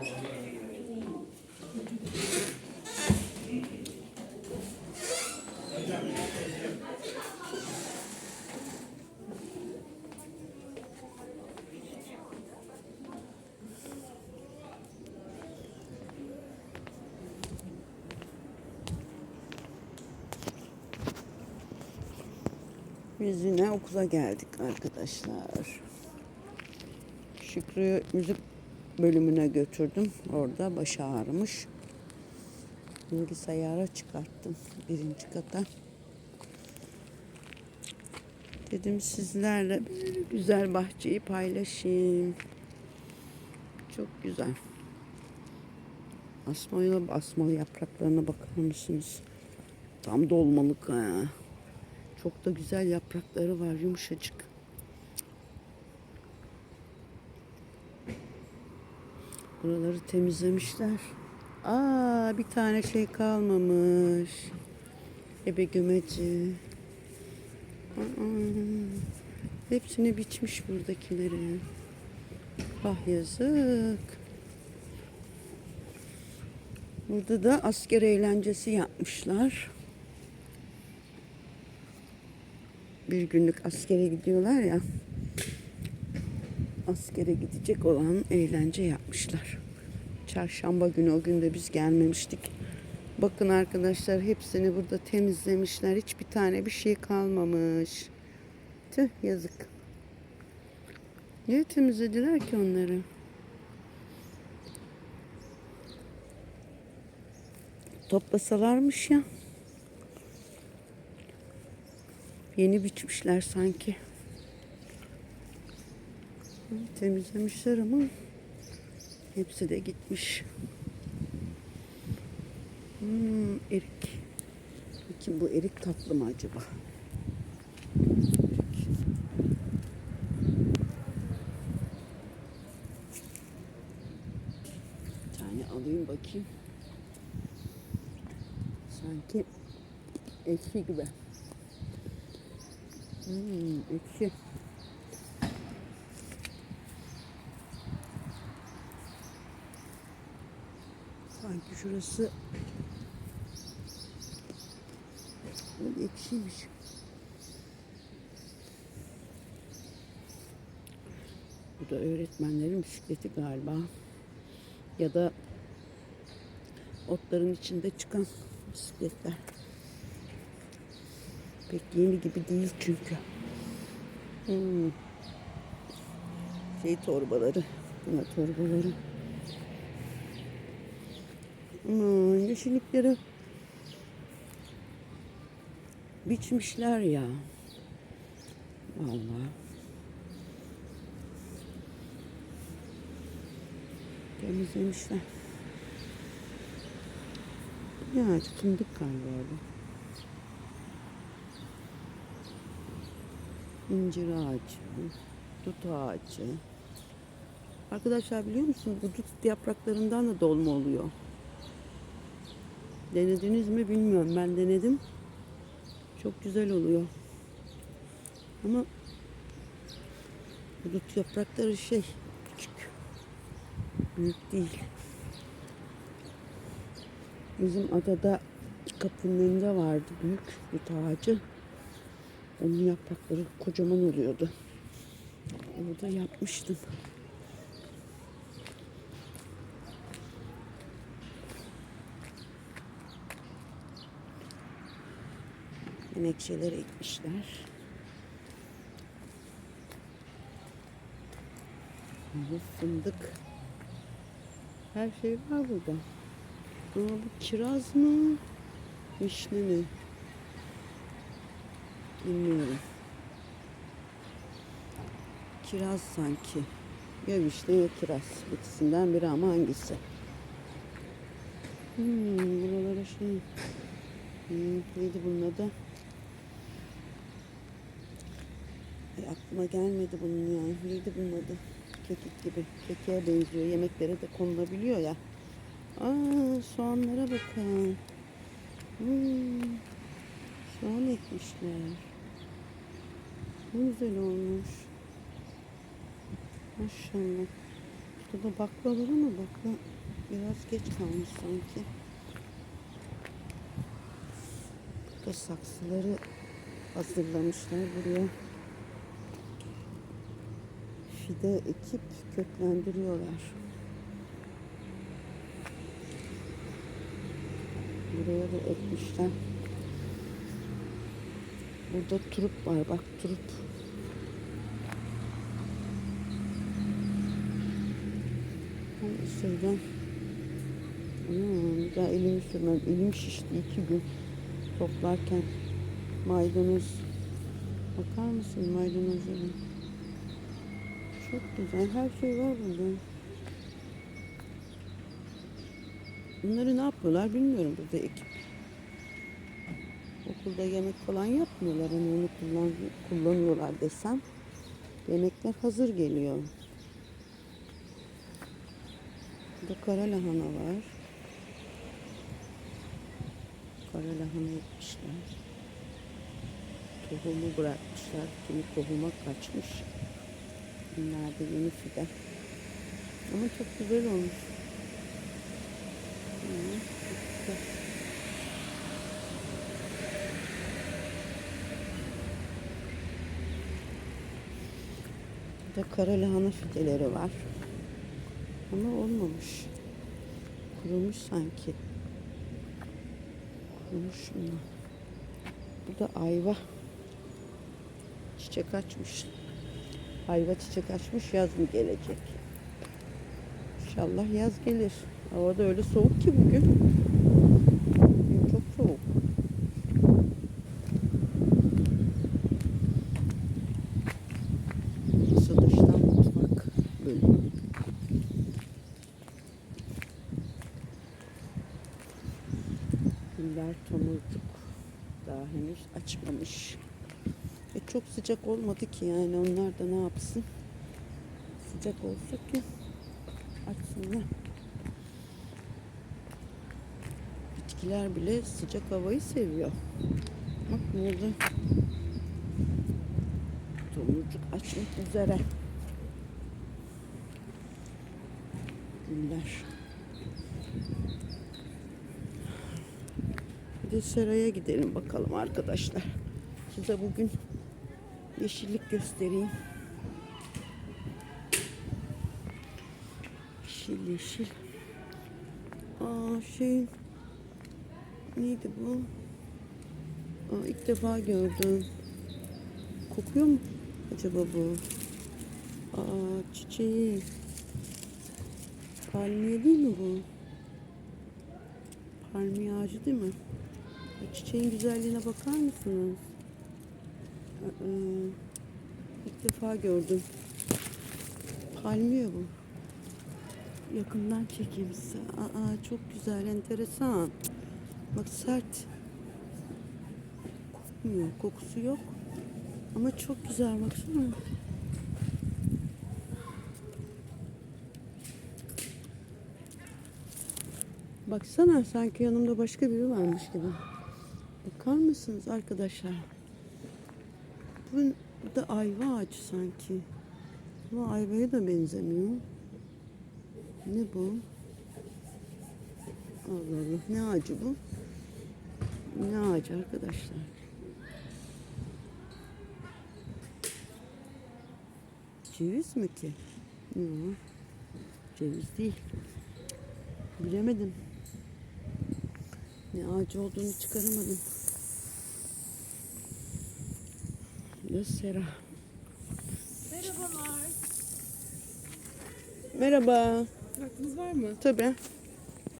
Biz yine okula geldik arkadaşlar. Şükrü'yü müzik bölümüne götürdüm. Orada başı ağrımış. Bilgisayara çıkarttım birinci kata. Dedim sizlerle güzel bahçeyi paylaşayım. Çok güzel. Asmalı asmalı yapraklarına bakar mısınız? Tam dolmalık ha. Çok da güzel yaprakları var yumuşacık. Buraları temizlemişler. Aa bir tane şey kalmamış. Ebe gümeci. Hepsini biçmiş buradakileri. Ah yazık. Burada da asker eğlencesi yapmışlar. bir günlük askere gidiyorlar ya. Askere gidecek olan eğlence yapmışlar. Çarşamba günü o gün de biz gelmemiştik. Bakın arkadaşlar hepsini burada temizlemişler. Hiçbir tane bir şey kalmamış. Tüh yazık. Niye temizlediler ki onları? Toplasalarmış ya. Yeni biçmişler sanki. Temizlemişler ama hepsi de gitmiş. Hmm, erik. Bakayım bu erik tatlı mı acaba? Tane alayım bakayım. Sanki ekşi gibi. Hmm, ekşi. Sanki şurası böyle ekşiymiş. Bu da öğretmenlerin bisikleti galiba. Ya da otların içinde çıkan bisikletler. Pek yeni gibi değil çünkü. Hmm. Şey torbaları. Buna torbaları. Hmm, yeşillikleri biçmişler ya. Vallahi. Temizlemişler. Ya fındık galiba bu. incir ağacı, dut ağacı. Arkadaşlar biliyor musunuz bu dut yapraklarından da dolma oluyor. Denediniz mi bilmiyorum. Ben denedim. Çok güzel oluyor. Ama bu dut yaprakları şey küçük. Büyük değil. Bizim adada kapının önünde vardı büyük dut ağacı. Onun yaprakları kocaman oluyordu. Orada yapmıştım. Menekşeleri ekmişler. Bu fındık. Her şey var burada. Ama bu kiraz mı? Vişne mi? Bilmiyorum. Kiraz sanki. Ya vişne ya kiraz. İkisinden biri ama hangisi? Hmm, buralara şey... Hmm, neydi bunun adı? Ay, aklıma gelmedi bunun ya. Neydi bunun adı? Kekik gibi. Kekiğe benziyor. Yemeklere de konulabiliyor ya. Aa, soğanlara bakın. Hmm, soğan ekmişler. Ne güzel olmuş. Maşallah. Burada bakla var bakla biraz geç kalmış sanki. Burada saksıları hazırlamışlar buraya. Fide ekip köklendiriyorlar. Buraya da ekmişler. Burada turup var bak turup. Hangisinden? Hmm, daha elimi sürmem. Elim şişti iki gün toplarken. Maydanoz. Bakar mısın maydanozlara? Çok güzel. Her şey var burada. Bunları ne yapıyorlar bilmiyorum burada ekip. Okulda yemek falan yapmıyorlar. Hani onu kullan, kullanıyorlar desem. Yemekler hazır geliyor. Burada kara lahana var. Kara lahana ekmişler. Tohumu bırakmışlar. Kimi tohuma kaçmış. Bunlar da yeni fide. Ama çok güzel olmuş. Hı, çok güzel. Burada kara lahana fideleri var. Ama olmamış. Kurumuş sanki. Kurumuş bunlar. Bu da ayva. Çiçek açmış. Ayva çiçek açmış yaz mı gelecek? İnşallah yaz gelir. Hava da öyle soğuk ki bugün. Bugün çok soğuk. Burası dıştan mutfak bölümü. Güller. Daha henüz açmamış. Çok sıcak olmadı ki yani onlar da ne yapsın? Sıcak olsa ki açsınlar. Bitkiler bile sıcak havayı seviyor. Bak burada tomurcuk açmak üzere. Güller. Bir de seraya gidelim bakalım arkadaşlar. Size bugün yeşillik göstereyim. Yeşil yeşil. Aa şey neydi bu? Aa, ilk defa gördüm. Kokuyor mu acaba bu? Aa çiçeği. Palmiye değil mi bu? Palmiye ağacı değil mi? Çiçeğin güzelliğine bakar mısınız? Aa, ilk defa gördüm. Palmiye bu. Yakından çekeyim size. Aa, çok güzel, enteresan. Bak sert. Kokmuyor, kokusu yok. Ama çok güzel baksana. Baksana sanki yanımda başka biri varmış gibi. Bakar mısınız arkadaşlar? Bu, bu da ayva ağacı sanki. Ama ayvaya da benzemiyor. Ne bu? Allah Allah. Ne ağacı bu? Ne ağacı arkadaşlar? Ceviz mi ki? Yok. Ceviz değil. Bilemedim. Ne ağacı olduğunu çıkaramadım. Bu sera. Merhabalar. Merhaba. Vaktiniz var mı? Tabii.